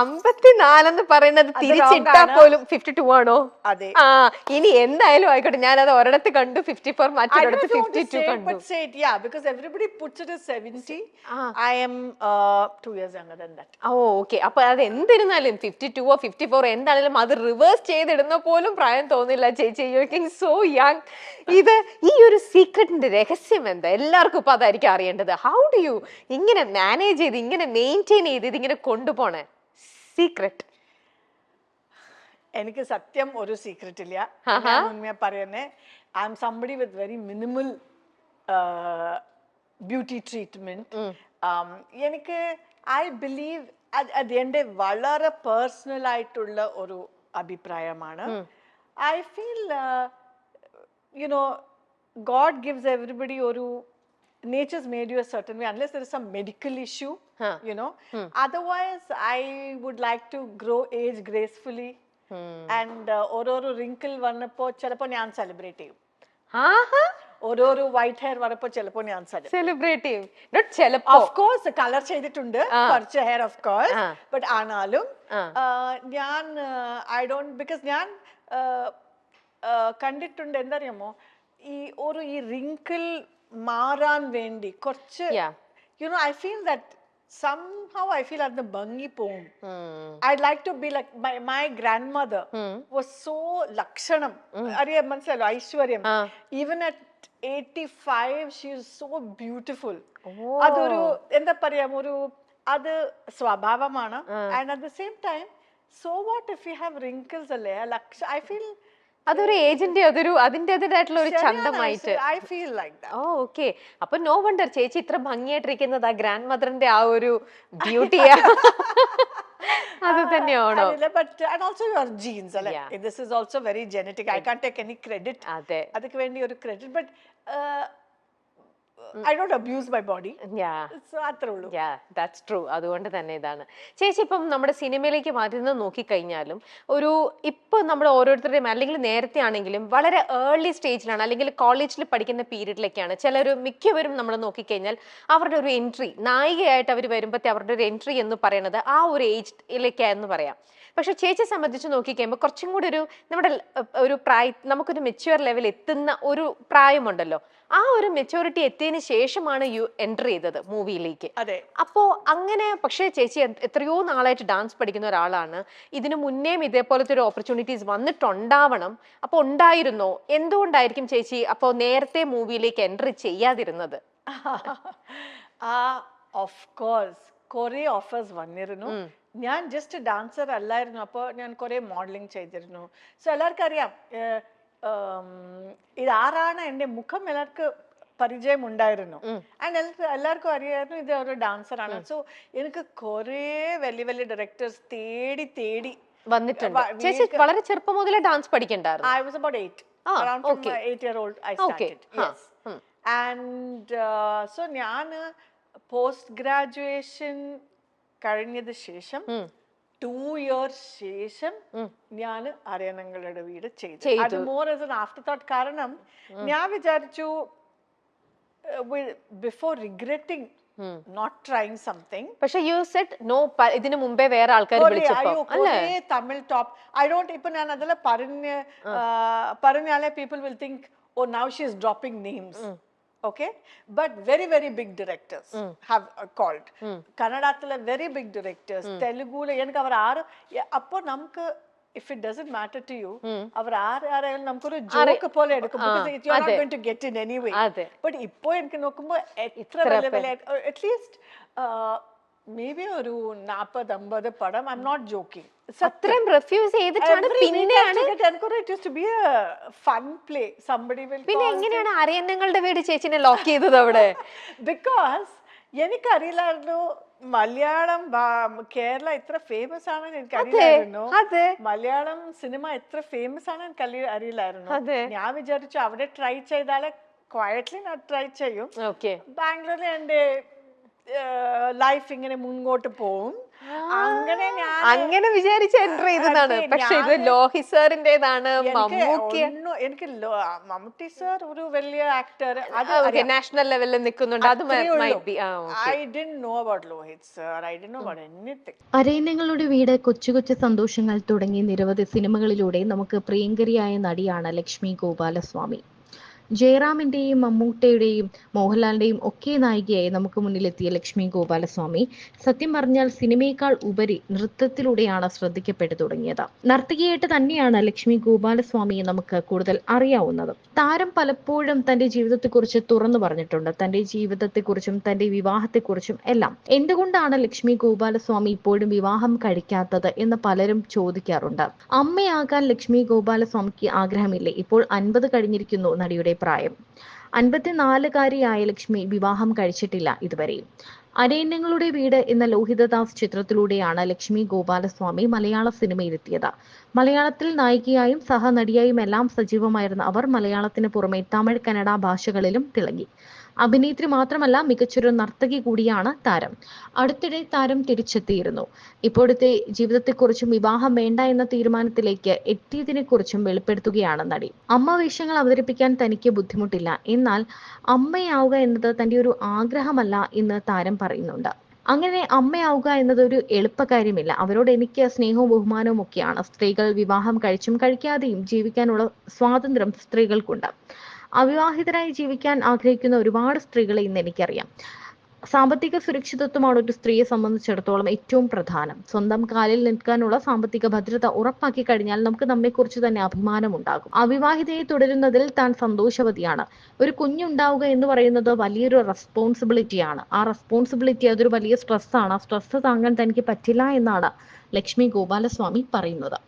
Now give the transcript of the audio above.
അമ്പത്തിനാലെന്ന് പറയുന്നത് തിരിച്ചിട്ടാ പോലും fifty to ആണോ? അതെ. ആ ഇനി എന്തായാലും ആയിക്കോട്ടെ. ഞാൻ അത് ഒരിടത്ത് കണ്ടു ഫിഫ്റ്റി ഫോർ മറ്റൊരിടത്ത് ഫിഫ്റ്റി ടു കണ്ടു. Because everybody it, yeah, because everybody puts it as 70. Ah. I am uh, two years younger than that. Oh okay അപ്പൊ അത് എന്തിരുന്നാലും ഫിഫ്റ്റി ടുവോ ഫിഫ്റ്റി ഫോർ എന്താണെങ്കിലും അത് റിവേഴ്സ് ചെയ്തിടുന്ന പോലും പ്രായം തോന്നില്ല. ചേച്ചി യു കിങ് സോ യങ് ഇത് ഈ ഒരു സീക്രട്ടിന്റെ രഹസ്യം എന്താ? എല്ലാവർക്കും ഇപ്പൊ അതായിരിക്കും അറിയേണ്ടത്. ഹൗ ഡു യു ഇങ്ങനെ മാനേജ് ചെയ്ത് ഇങ്ങനെ മെയിന്റെയിൻ ചെയ്ത് ഇതിങ്ങനെ കൊണ്ടുപോണേ? സീക്രട്ട് എനിക്ക് സത്യം ഒരു സീക്രട്ട് ഇല്ല. ആഹാ. ഞാൻ ഉണ്മയെ പറയുന്നേ I am somebody with very minimal beauty treatment എനിക്ക് ഐ ബിലീവ് അത് എന്റെ വളരെ പേഴ്സണൽ ആയിട്ടുള്ള ഒരു അഭിപ്രായമാണ്. I feel you know God gives everybody ഒരു nature's made you a certain way unless there is some medical issue Huh. you know. Otherwise i would like to grow age gracefully. And ഓരോരോ wrinkle വന്നപ്പോ ചിലപ്പോ ഞാൻ celebrate ചെയ്യും. ഓരോരോ white hair വന്നപ്പോ ചിലപ്പോ ഞാൻ സെലിബ്രേറ്റ് ചെയ്യും. ഓഫ് കോഴ്സ് കളർ ചെയ്തിട്ടുണ്ട്. കുറച്ച് ഹെയർ ഓഫ് കോഴ്സ്. ബട്ട് ആണാലും ഞാൻ ഐ ഡോണ്ട് ബിക്കോസ് ഞാൻ കണ്ടിട്ടുണ്ട്. എന്തറിയാമോ ഈ ഒരു ഈ റിങ്കിൾ മാറാൻ വേണ്ടി കുറച്ച് Yeah. You know I feel that somehow I feel അത് ഭംഗി പോവും. ഉം. I'd like to be like my, my grandmother was so lakshanam. ഐശ്വര്യം. ആ. Even at eighty five she so beautiful അതൊരു എന്താ പറയാം ഒരു അത് സ്വഭാവമാണ്. And at the same time so what if you have wrinkles അല്ലേ? ലക്ഷ ഐ ഫീൽ അതൊരു ഏജന്റേ അതൊരു അതിന്റേതായിട്ടുള്ള ഒരു ചന്തമായിട്ട്. I feel like oh okay അപ്പൊ നോ വണ്ടർ ചേച്ചി ഇത്ര ഭംഗിയായിട്ടിരിക്കുന്നത് ആ ഗ്രാൻഡ് മദറിന്റെ ആ ഒരു ബ്യൂട്ടിയാ അത് തന്നെയാണോ? ബട്ട് ജീൻസ് അല്ലേ? This is also very genetic I can't take any credit അതെ. അതിക്ക് വേണ്ടി ഒരു credit but I don't abuse my body yeah so അത്രേ ഉള്ളൂ യാ ദാറ്റ്സ് ട്രൂ അതുകൊണ്ട് തന്നെ ഇതാണ്. ചേച്ചി ഇപ്പം നമ്മുടെ സിനിമയിലേക്ക് മാറ്റുന്നത് നോക്കിക്കഴിഞ്ഞാലും ഒരു ഇപ്പം നമ്മൾ ഓരോരുത്തരുടെയും അല്ലെങ്കിൽ നേരത്തെ ആണെങ്കിലും വളരെ ഏർലി സ്റ്റേജിലാണ് അല്ലെങ്കിൽ കോളേജിൽ പഠിക്കുന്ന പീരീഡിലൊക്കെയാണ് ചിലർ മിക്കവരും നമ്മൾ നോക്കിക്കഴിഞ്ഞാൽ അവരുടെ ഒരു എൻട്രി നായികയായിട്ട് അവർ വരുമ്പോഴത്തെ അവരുടെ ഒരു എൻട്രി എന്ന് പറയുന്നത് ആ ഒരു ഏജിലേക്കാന്ന് പറയാം. പക്ഷെ ചേച്ചിയെ സംബന്ധിച്ച് നോക്കിക്കഴിയുമ്പോൾ കുറച്ചും കൂടി ഒരു നമ്മുടെ ഒരു പ്രായ നമുക്കൊരു മെച്യൂർ ലെവൽ എത്തുന്ന ഒരു പ്രായമുണ്ടല്ലോ. ആ ഒരു മെച്യൂരിറ്റി എത്തിയതിനു ശേഷമാണ് യു എന്റർ ചെയ്തത് മൂവിയിലേക്ക് അതെ. അപ്പോൾ അങ്ങനെ പക്ഷേ ചേച്ചി എത്രയോ നാളായിട്ട് ഡാൻസ് പഠിക്കുന്ന ഒരാളാണ്. ഇതിനു മുന്നേയും ഇതേപോലത്തെ ഒരു ഓപ്പർച്യൂണിറ്റീസ് വന്നിട്ടുണ്ടാവണം. അപ്പോൾ ഉണ്ടായിരുന്നോ? എന്തുകൊണ്ടായിരിക്കും ചേച്ചി അപ്പോൾ നേരത്തെ മൂവിയിലേക്ക് എൻട്രി ചെയ്യാതിരുന്നത്? ആ ഓഫ് കോഴ്സ് കുറെ ഓഫേഴ്സ് വന്നിരുന്നു. ഞാൻ ജസ്റ്റ് ഡാൻസർ അല്ലായിരുന്നു. അപ്പോൾ ഞാൻ കുറെ മോഡലിംഗ് ചെയ്തിരുന്നു. സോ എല്ലാവർക്കും അറിയാം ഇതാരാണ് എന്റെ മുഖം എല്ലാവർക്കും പരിചയം ഉണ്ടായിരുന്നു ആൻഡ് എല്ലാവർക്കും അറിയായിരുന്നു ഇത് ഒരു ഡാൻസറാണ് സോ എനിക്ക് കൊറേ വലിയ വലിയ ഡയറക്ടേഴ്സ് തേടി തേടി വന്നിട്ടുണ്ട്. ചേച്ചി വളരെ ചെറുപ്പം മുതലേ dance പഠിക്കണ്ടായിരുന്നു. I was about eight Ah, eight year old I started yes and so ഞാൻ പോസ്റ്റ് ഗ്രാജുവേഷൻ കഴിഞ്ഞത് ശേഷം ടു ഇയേഴ്സ് ശേഷം ഞാൻ അറിയണങ്ങളുടെ വീട് ചെയ്തു. അത് more as an afterthought കാരണം ഞാൻ വിചാരിച്ചു before regretting not trying something പക്ഷെ യു സെറ്റ് നോ ഇതിനു മുമ്പേ വേറെ ആൾക്കാർ തമിഴ് ടോപ്പ് ഐ ഡോണ്ട് ഇപ്പൊ ഞാൻ അതെല്ലാം പറഞ്ഞ് പറഞ്ഞാലേ people will think oh now she is dropping names okay but very very big directors have called കന്നഡത്തിലെ very big directors തെലുഗുല എനിക്ക് അവർ ആറ് അപ്പൊ നമുക്ക് if it doesn't matter to you അവർ ആര് ആരായാലും നമുക്കൊരു ജോക്ക് പോലെ എടുക്കും അതെ. Going to get in anyway അതെ ബട്ട് ഇപ്പോ എനിക്ക് നോക്കുമ്പോ എത്ര വലിയ വലിയ അറ്റ്ലീസ്റ്റ് മേ ബി ഒരു നാപ്പത് അമ്പത് പടം. ഐ എം നോട്ട് ജോക്കിംഗ് അത്രയും റെഫ്യൂസ് ചെയ്തിട്ടാണ് പിന്നെയാണ് പിന്നെ എങ്ങനെയാണ് അരയന്നങ്ങളുടെ വീട് ചേച്ചിനെ ലോക്ക് ചെയ്തത് അവിടെ? ബിക്കോസ് എനിക്കറിയില്ലായിരുന്നു മലയാളം കേരള ഇത്ര ഫേമസ് ആണെന്ന് എനിക്ക് അറിയില്ലായിരുന്നു മലയാളം സിനിമ എത്ര ഫേമസ് ആണെന്ന് അറിയില്ലായിരുന്നു. ഞാൻ വിചാരിച്ചു അവിടെ ട്രൈ ചെയ്താലേ ക്വയറ്റ്ലി ഞാൻ ട്രൈ ചെയ്യും. ബാംഗ്ലൂരിൽ എന്റെ ലൈഫ് ഇങ്ങനെ മുൻപോട്ട് പോവും. അങ്ങനെ ഞാൻ അങ്ങനെ വിചാരിച്ച് എന്റർ ചെയ്തതാണ്. പക്ഷെ ഇത് ലോഹി സാറിന്റെതാണ് എനിക്ക് മമ്മൂട്ടി. സാർ ഒരു വലിയ ആക്ടർ അത് നാഷണൽ ലെവലിൽ നിൽക്കുന്നുണ്ട്. അത് might be I did know about Lohith sir I did know about anything അരയന്നങ്ങളുടെ വീട് കൊച്ചു കൊച്ചു സന്തോഷങ്ങൾ തുടങ്ങി നിരവധി സിനിമകളിലൂടെ നമുക്ക് പ്രിയങ്കരിയായ നടിയാണ് ലക്ഷ്മി ഗോപാലസ്വാമി. ജയറാമിന്റെയും മമ്മൂട്ടയുടെയും മോഹൻലാലിന്റെയും ഒക്കെ നായികയായി നമുക്ക് മുന്നിലെത്തിയ ലക്ഷ്മി ഗോപാലസ്വാമി. സത്യം പറഞ്ഞാൽ സിനിമയേക്കാൾ ഉപരി നൃത്തത്തിലൂടെയാണ് ശ്രദ്ധിക്കപ്പെട്ടു തുടങ്ങിയത്. നർത്തകിയായിട്ട് തന്നെയാണ് ലക്ഷ്മി ഗോപാലസ്വാമിയെ നമുക്ക് കൂടുതൽ അറിയാവുന്നത്. താരം പലപ്പോഴും തന്റെ ജീവിതത്തെക്കുറിച്ച് തുറന്നു പറഞ്ഞിട്ടുണ്ട്. തന്റെ ജീവിതത്തെക്കുറിച്ചും തന്റെ വിവാഹത്തെക്കുറിച്ചും എല്ലാം. എന്തുകൊണ്ടാണ് ലക്ഷ്മി ഗോപാലസ്വാമി ഇപ്പോഴും വിവാഹം കഴിക്കാത്തത് എന്ന് പലരും ചോദിക്കാറുണ്ട്. അമ്മയാകാൻ ലക്ഷ്മി ഗോപാലസ്വാമിക്ക് ആഗ്രഹമില്ലേ? ഇപ്പോൾ അൻപത് കഴിഞ്ഞിരിക്കുന്നു നടിയുടെ പ്രായം അൻപത്തിനാലുകാരിയായ ലക്ഷ്മി വിവാഹം കഴിച്ചിട്ടില്ല ഇതുവരെ. അരയന്യങ്ങളുടെ വീട് എന്ന ലോഹിതദാസ് ചിത്രത്തിലൂടെയാണ് ലക്ഷ്മി ഗോപാലസ്വാമി മലയാള സിനിമയിലെത്തിയത്. മലയാളത്തിൽ നായികയായും സഹനടിയായും എല്ലാം സജീവമായിരുന്ന അവർ മലയാളത്തിന് പുറമെ തമിഴ് കന്നഡ ഭാഷകളിലും തിളങ്ങി. അഭിനേത്രി മാത്രമല്ല മികച്ചൊരു നർത്തകി കൂടിയാണ് താരം. അടുത്തിടെ താരം തിരിച്ചെത്തിയിരുന്നു. ഇപ്പോഴത്തെ ജീവിതത്തെക്കുറിച്ചും വിവാഹം വേണ്ട എന്ന തീരുമാനത്തിലേക്ക് എത്തിയതിനെക്കുറിച്ചും വെളിപ്പെടുത്തുകയാണ് നടി. അമ്മ വേഷങ്ങൾ അവതരിപ്പിക്കാൻ തനിക്ക് ബുദ്ധിമുട്ടില്ല. എന്നാൽ അമ്മയാവുക എന്നത് തന്റെ ഒരു ആഗ്രഹമല്ല എന്ന് താരം പറയുന്നുണ്ട്. അങ്ങനെ അമ്മയാവുക എന്നതൊരു എളുപ്പകാര്യമില്ല. അവരോട് എനിക്ക് സ്നേഹവും ബഹുമാനവും ഒക്കെയാണ്. സ്ത്രീകൾ വിവാഹം കഴിച്ചും കഴിക്കാതെയും ജീവിക്കാനുള്ള സ്വാതന്ത്ര്യം സ്ത്രീകൾക്കുണ്ട്. അവിവാഹിതരായി ജീവിക്കാൻ ആഗ്രഹിക്കുന്ന ഒരുപാട് സ്ത്രീകളെ ഇന്ന് എനിക്കറിയാം. സാമ്പത്തിക സുരക്ഷിതത്വമാണ് ഒരു സ്ത്രീയെ സംബന്ധിച്ചിടത്തോളം ഏറ്റവും പ്രധാനം. സ്വന്തം കാലിൽ നിൽക്കാനുള്ള സാമ്പത്തിക ഭദ്രത ഉറപ്പാക്കി കഴിഞ്ഞാൽ നമുക്ക് നമ്മെക്കുറിച്ച് തന്നെ അഭിമാനമുണ്ടാകും. അവിവാഹിതയെ തുടരുന്നതിൽ താൻ സന്തോഷവതിയാണ്. ഒരു കുഞ്ഞുണ്ടാവുക എന്ന് പറയുന്നത് വലിയൊരു റെസ്പോൺസിബിലിറ്റിയാണ് ആ റെസ്പോൺസിബിലിറ്റി അതൊരു വലിയ സ്ട്രെസ്സാണ് ആ സ്ട്രെസ് താങ്ങാൻ തനിക്ക് പറ്റില്ല എന്നാണ് ലക്ഷ്മി ഗോപാലസ്വാമി പറയുന്നത്.